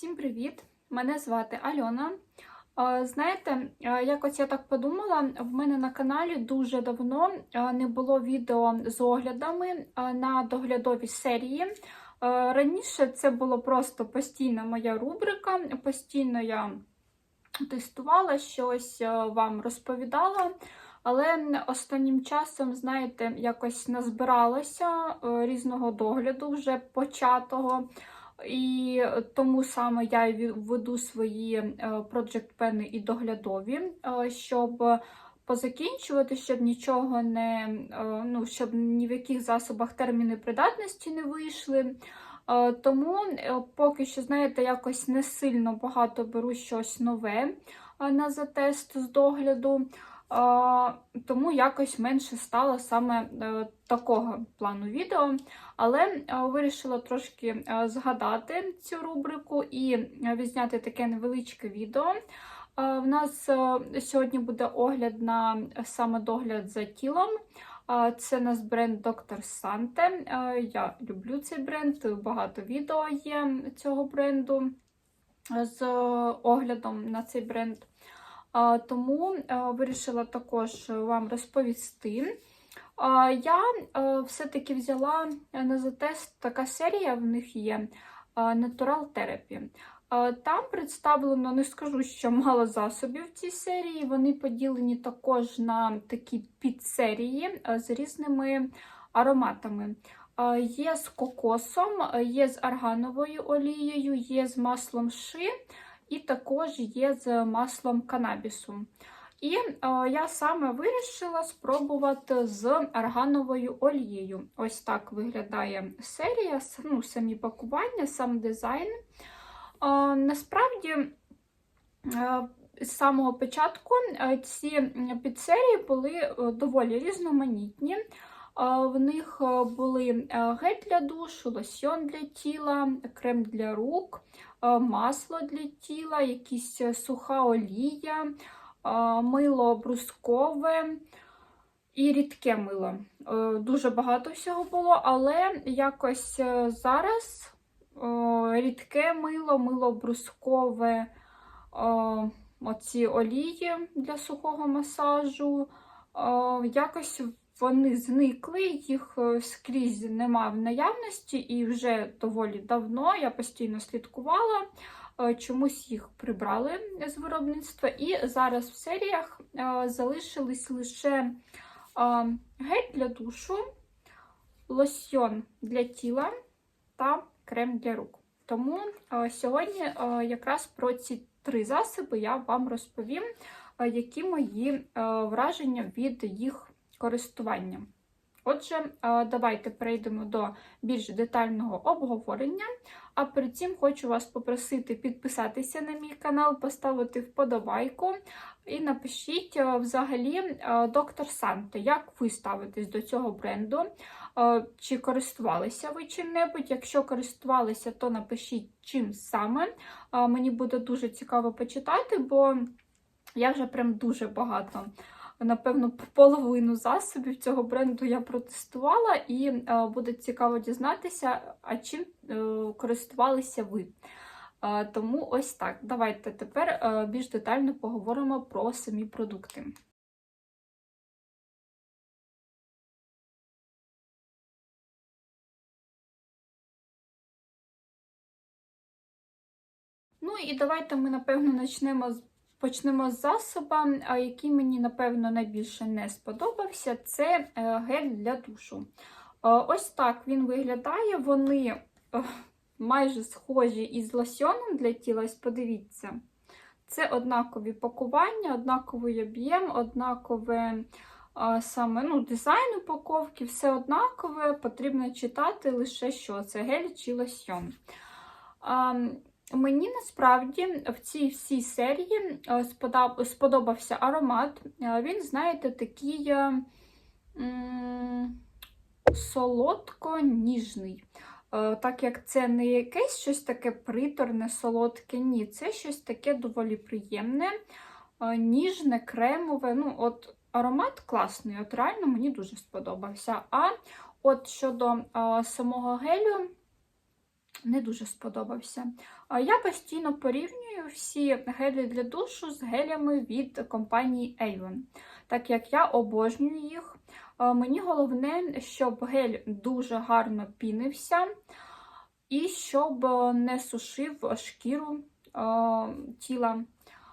Всім привіт! Мене звати Альона. Знаєте, якось я так подумала, в мене на каналі дуже давно не було відео з оглядами на доглядові серії. Раніше це було просто постійна моя рубрика, постійно я тестувала щось, вам розповідала. Але останнім часом, знаєте, якось назбиралося е, різного догляду вже початого. І тому саме я веду свої е, Project Pen і доглядові, е, щоб позакінчувати, щоб нічого не, е, ну, щоб ні в яких засобах терміни придатності не вийшли. Тому поки що, знаєте, якось не сильно багато беру щось нове на затест з догляду. Тому якось менше стало саме е, такого плану відео. Але е, вирішила трошки е, згадати цю рубрику і відзняти таке невеличке відео. В нас сьогодні буде огляд на саме догляд за тілом. Це у нас бренд Dr. Sante. Е, Я люблю цей бренд, багато відео є цього бренду з оглядом на цей бренд. Е, Тому е, вирішила також вам розповісти. Я е, все-таки взяла е, на затест така серія, в них є е, Natural Therapy. Е, Там представлено, не скажу, що мало засобів в цій серії. Вони поділені також на такі підсерії е, з різними ароматами. Е, Є з кокосом, е, є з аргановою олією, є з маслом ши, і також є з маслом канабісу. І е, я саме вирішила спробувати з аргановою олією. Ось так виглядає серія, ну, самі пакування, сам дизайн. Е, насправді, е, з самого початку ці підсерії були доволі різноманітні. В них були гель для душу, лосьон для тіла, крем для рук, масло для тіла, якісь е, суха олія мило брускове і рідке мило. Е, Дуже багато всього було, але якось е, зараз е, рідке мило, мило брускове, е, оці олії для сухого масажу. е, Якось вони зникли, їх е, скрізь нема в наявності, і вже доволі давно я постійно слідкувала е, чомусь їх прибрали з виробництва, і зараз в серіях е, залишились лише гель для душу, лосьйон для тіла та крем для рук. Тому сьогодні якраз про ці три засоби я вам розповім, які мої враження від їх користування. Отже, е, давайте перейдемо до більш детального обговорення. А перед цим хочу вас попросити підписатися на мій канал, поставити вподобайку і напишіть е, взагалі е, доктор Санте, як ви ставитесь до цього бренду, чи користувалися ви чим-небудь. Якщо користувалися, то напишіть чим саме. Мені буде дуже цікаво почитати, бо я вже прям дуже багато. Напевно, половину засобів цього бренду я протестувала, і е, буде цікаво дізнатися, а чим е, користувалися ви. Е, тому ось так. Давайте тепер більш детально поговоримо про самі продукти. Ну і давайте ми, напевно, почнемо з Почнемо з засоба, який мені, напевно, найбільше не сподобався, це е, гель для душу. Е, Ось так він виглядає. Вони е, майже схожі із лосьоном для тіла. Ось подивіться. Це однакові пакування, однаковий об'єм, однакове саме ну, дизайн упаковки, все однакове, потрібно читати лише що це гель чи лосьон. Мені насправді в цій всій серії е, сподобався аромат. Е, Він, знаєте, такий е, солодко-ніжний. Так як це не якесь щось таке приторне, солодке, ні, це щось таке доволі приємне, ніжне, кремове. Ну, от аромат класний, от реально мені дуже сподобався. А от щодо самого гелю, не дуже сподобався. Я постійно порівнюю всі гелі для душу з гелями від компанії Avon, так як я обожнюю їх. Мені головне, щоб гель дуже гарно пінився і щоб е, не сушив шкіру е, тіла,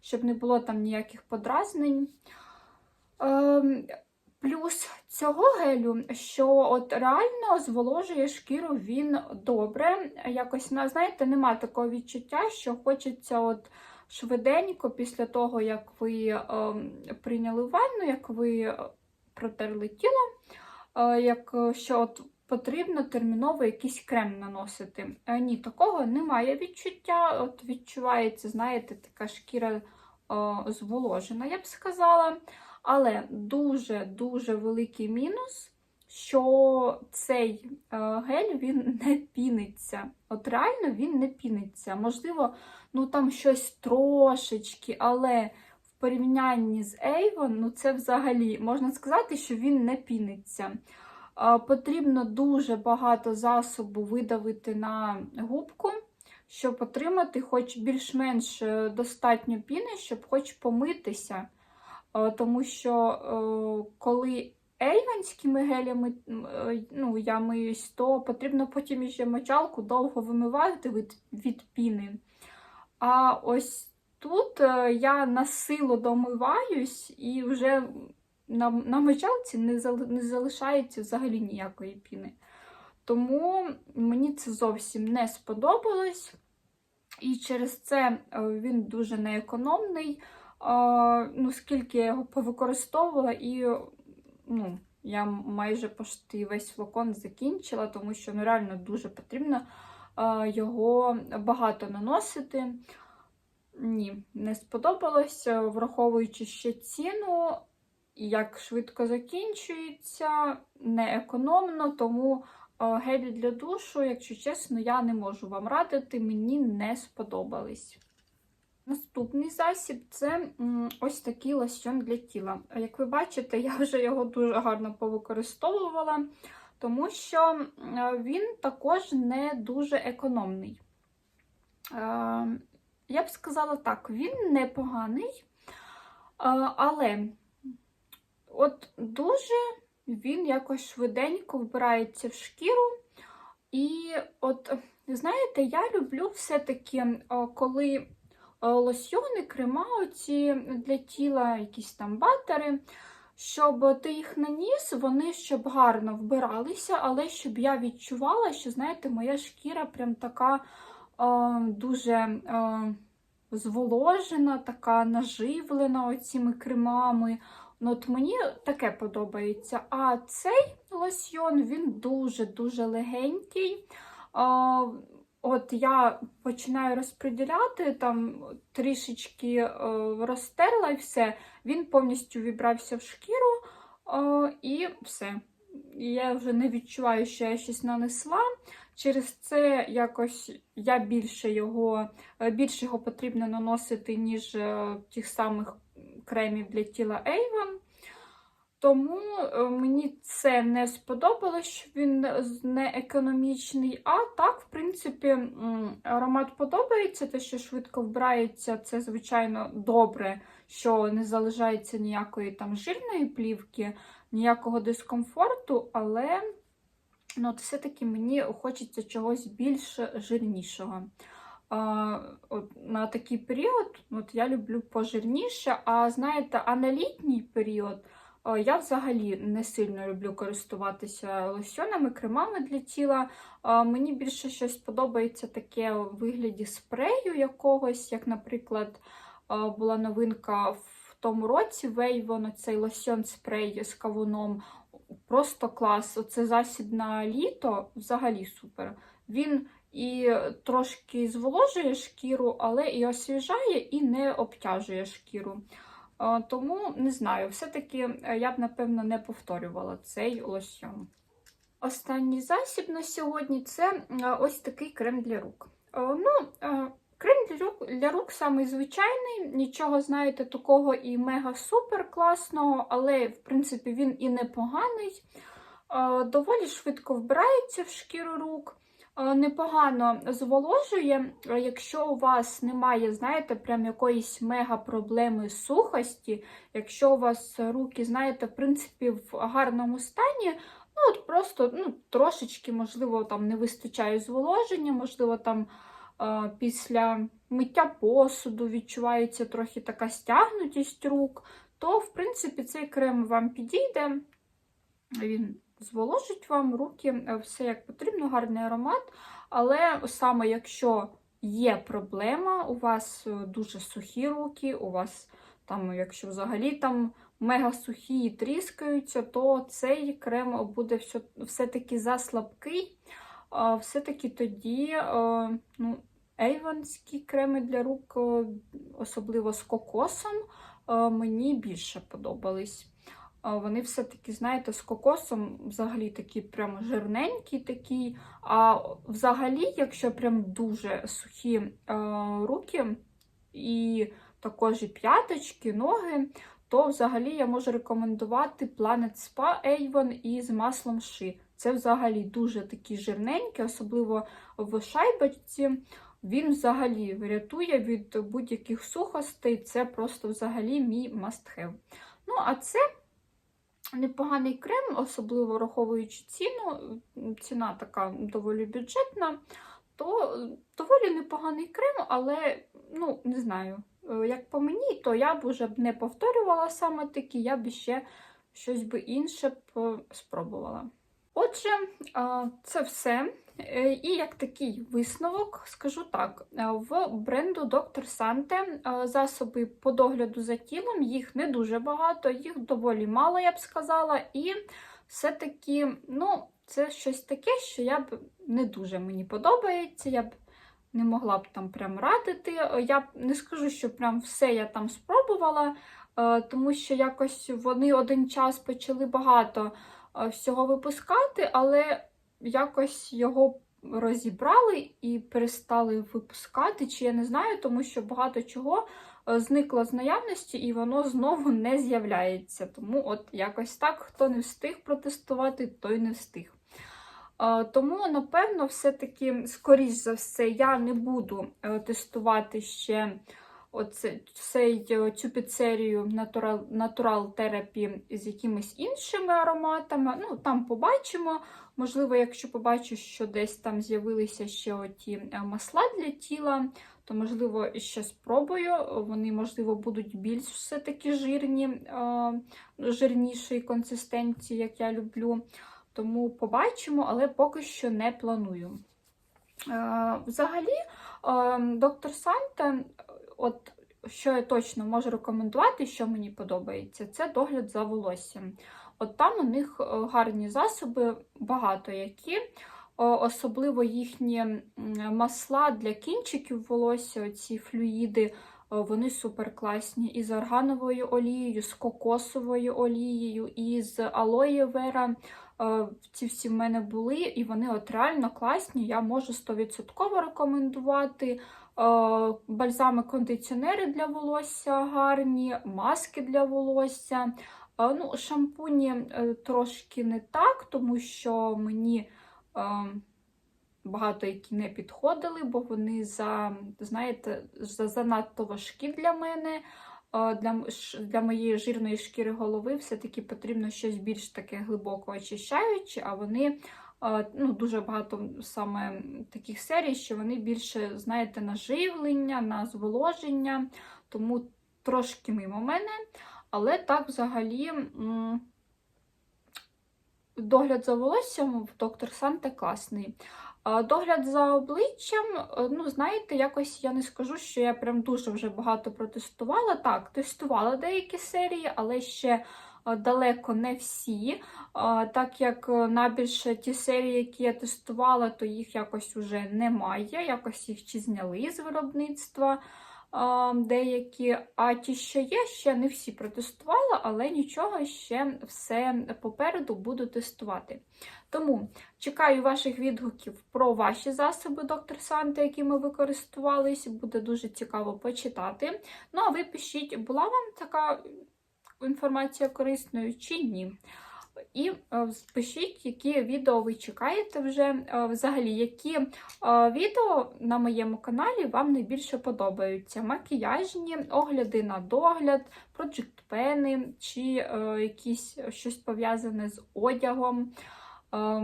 щоб не було там ніяких подразнень. Плюс цього гелю, що от реально зволожує шкіру він добре. Якось, на- знаєте, нема такого відчуття, що хочеться от швиденько після того, як ви ем, прийняли ванну, як ви е, протерли тіло, е, як е, що от потрібно терміново якийсь крем наносити. Е, ні, такого немає відчуття. От відчувається, знаєте, така шкіра е, зволожена, я б сказала. Але дуже-дуже великий мінус, що цей е, гель він не піниться. От реально він не піниться. Можливо, ну там щось трошечки, але в порівнянні з Avon, ну це взагалі можна сказати, що він не піниться. Е, Потрібно дуже багато засобу видавити на губку, щоб отримати хоч більш-менш е, достатньо піни, щоб хоч помитися. Е, Тому що е, коли ейванськими гелями е, ну, я миюсь, то потрібно потім ще мочалку довго вимивати від, від піни. А ось тут я на силу домиваюсь і вже на, на мочалці не, зали- не залишається взагалі ніякої піни. Тому мені це зовсім не сподобалось. І через це він дуже неекономний. Ну, скільки я його повикористовувала, і ну, я майже пошти весь флакон закінчила, тому що ну, реально дуже потрібно його багато наносити. Ні, не сподобалось, е, враховуючи ще ціну, як швидко закінчується, не економно, тому е, гелі для душу, якщо чесно, я не можу вам радити, мені не сподобались. Наступний засіб це ось такий лосьон для тіла. Як ви бачите, я вже його дуже гарно повикористовувала, тому що він також не дуже економний. Е, Я б сказала так, він непоганий, е, але от дуже він якось швиденько вбирається в шкіру. І от, знаєте, я люблю все-таки, коли лосьйони, крема оці для тіла, якісь там батери, щоб ти їх наніс, вони щоб гарно вбиралися, але щоб я відчувала, що, знаєте, моя шкіра прям така е, дуже е, зволожена, така наживлена оціми кремами. Ну, от мені таке подобається. А цей лосьйон, він дуже-дуже легенький. От я починаю розподіляти, там трішечки е, розтерла і все. Він повністю вібрався в шкіру е, і все. Я вже не відчуваю, що я щось нанесла. Через це якось я більше його, е, більше його потрібно наносити, ніж е, тих самих кремів для тіла Avon. Тому е, мені це не сподобалось, що він не економічний. А так, в принципі, аромат подобається, те, що швидко вбирається, це, звичайно, добре, що не залишається ніякої там жирної плівки, ніякого дискомфорту, але ну, все-таки мені хочеться чогось більш жирнішого. А, от, на такий період от, я люблю пожирніше, а знаєте, а на літній період. Е, Я взагалі не сильно люблю користуватися лосьонами, кремами для тіла. Е, Мені більше щось подобається таке у вигляді спрею якогось, як, наприклад, е, була новинка в тому році Вейвон, цей лосьон спрей з кавуном. Просто клас. Оце засіб на літо взагалі супер. Він і трошки зволожує шкіру, але і освіжає, і не обтяжує шкіру. Е, Тому не знаю, все-таки е, я б, напевно, не повторювала цей лосьон. Останній засіб на сьогодні це е, ось такий крем для рук. Ну, крем для рук, для рук самий звичайний, нічого, знаєте, такого і мега-супер класного, але, в принципі, він і непоганий. Доволі швидко вбирається в шкіру рук. Е, непогано зволожує, Е, якщо у вас немає, знаєте, прям якоїсь мега проблеми сухості, якщо у вас руки, знаєте, в принципі, в гарному стані, ну от просто ну, трошечки, можливо, там не вистачає зволоження, можливо, там е, після миття посуду відчувається трохи така стягнутість рук, то, в принципі, цей крем вам підійде. Він зволожить вам руки, е, все як потрібно, гарний аромат. Але саме якщо є проблема, у вас е, дуже сухі руки, у вас там, якщо взагалі там мега сухі і тріскаються, то цей крем буде все- все-таки заслабкий. Все-таки тоді е, ну, ейвонські креми для рук, особливо з кокосом, мені більше подобались. Вони все-таки, знаєте, з кокосом взагалі такі прям жирненькі такі. А взагалі, якщо прям дуже сухі е, руки і також і п'яточки, ноги, то взагалі я можу рекомендувати Planet Spa Avon із маслом ши. Це взагалі дуже такі жирненькі, особливо в шайбочці. Він взагалі врятує від будь-яких сухостей. Це просто взагалі мій must have. Ну, а це непоганий крем, особливо враховуючи ціну. Ціна така доволі бюджетна, то доволі непоганий крем, але ну, не знаю, е, як по мені, то я б уже не повторювала саме такі, я б ще щось би інше б е, спробувала. Отже, це все. Е, І як такий висновок, скажу так: е, в бренду Dr. Sante е, засоби по догляду за тілом, їх не дуже багато, їх доволі мало, я б сказала. І все-таки, ну, це щось таке, що я б не дуже мені подобається. Я б не могла б там прям радити. Я не скажу, що прям все я там спробувала, тому що якось вони один час почали багато всього випускати, але якось його розібрали і перестали випускати, чи я не знаю, тому що багато чого е, зникло з наявності і воно знову не з'являється. Тому от якось так, хто не встиг протестувати, той не встиг. Е, Тому, напевно, все-таки, скоріш за все, я не буду е, тестувати ще оце, цей, е, цю піцерію Natural, Natural Therapy з якимись іншими ароматами. Ну, там побачимо. Можливо, якщо побачу, що десь там з'явилися ще оті е, масла для тіла, то, можливо, ще спробую. Вони, можливо, будуть більш все-таки жирні, е, жирнішої консистенції, як я люблю. Тому побачимо, але поки що не планую. Е, Взагалі, е, доктор Санте, от що я точно можу рекомендувати, що мені подобається, це догляд за волоссям. От там у них е, гарні засоби, багато які, особливо їхні масла для кінчиків волосся, оці флюїди, вони супер класні. І з органовою олією, з кокосовою олією, і з алоє вера. Е, Ці всі в мене були, і вони от реально класні. Я можу 100% рекомендувати. Е, Бальзами кондиціонери для волосся гарні, маски для волосся. Е, Ну, шампуні трошки не так, тому що мені багато які не підходили, бо вони за, знаєте, занадто важкі для мене. Е, Для, для моєї жирної шкіри голови все-таки потрібно щось більш таке глибоко очищаюче, а вони е, ну, дуже багато саме таких серій, що вони більше, знаєте, на живлення, на зволоження, тому трошки мимо мене. Але так взагалі догляд за волоссям в доктор Санте класний. Догляд за обличчям, е, ну, знаєте, якось я не скажу, що я прям дуже вже багато протестувала. Так, тестувала деякі серії, але ще е, далеко не всі. Так як е, найбільше ті серії, які я тестувала, то їх якось уже немає, якось їх чи зняли з виробництва деякі. А ті, що є, ще не всі протестувала, але нічого ще все попереду буду тестувати. Тому чекаю ваших відгуків про ваші засоби доктор Санте, якими ви користувались. Буде дуже цікаво почитати. Ну, а ви пишіть, була вам така інформація корисною чи ні. І е, пишіть, які відео ви чекаєте вже. е, Взагалі, які е, відео на моєму каналі вам найбільше подобаються. Макіяжні, огляди на догляд, проджект-пени чи якісь щось пов'язане з одягом.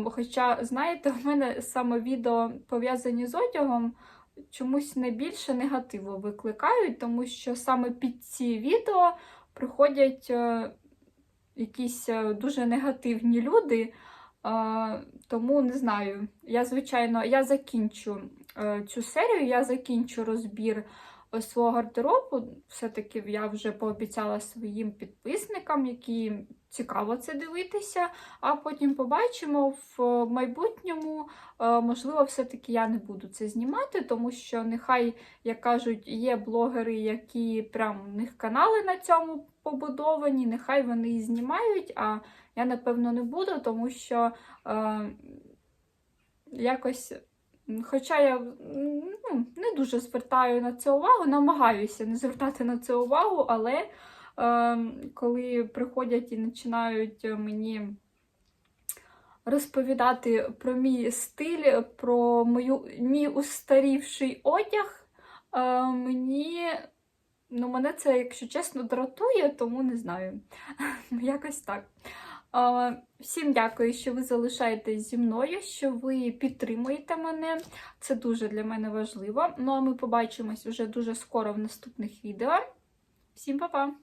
Хоча, знаєте, в мене саме відео пов'язані з одягом чомусь найбільше негативу викликають, тому що саме під ці відео приходять якісь е, дуже негативні люди. Тому не знаю. Я, звичайно, я закінчу е, цю серію, я закінчу розбір е, свого гардеробу. Все-таки я вже пообіцяла своїм підписникам, які цікаво це дивитися. А потім побачимо в майбутньому. Можливо, все-таки я не буду це знімати, тому що нехай, як кажуть, є блогери, які прям у них канали на цьому побудовані, нехай вони і знімають, а я, напевно, не буду, тому що е, якось. Хоча я ну, не дуже звертаю на це увагу, намагаюся не звертати на це увагу, але е, коли приходять і починають мені розповідати про мій стиль, про мою, мій устарівший одяг, е, мені, ну, мене це, якщо чесно, дратує, тому не знаю. Якось так. Всім дякую, що ви залишаєтесь зі мною, що ви підтримуєте мене. Це дуже для мене важливо. Ну а ми побачимось вже дуже скоро в наступних відео. Всім па-па!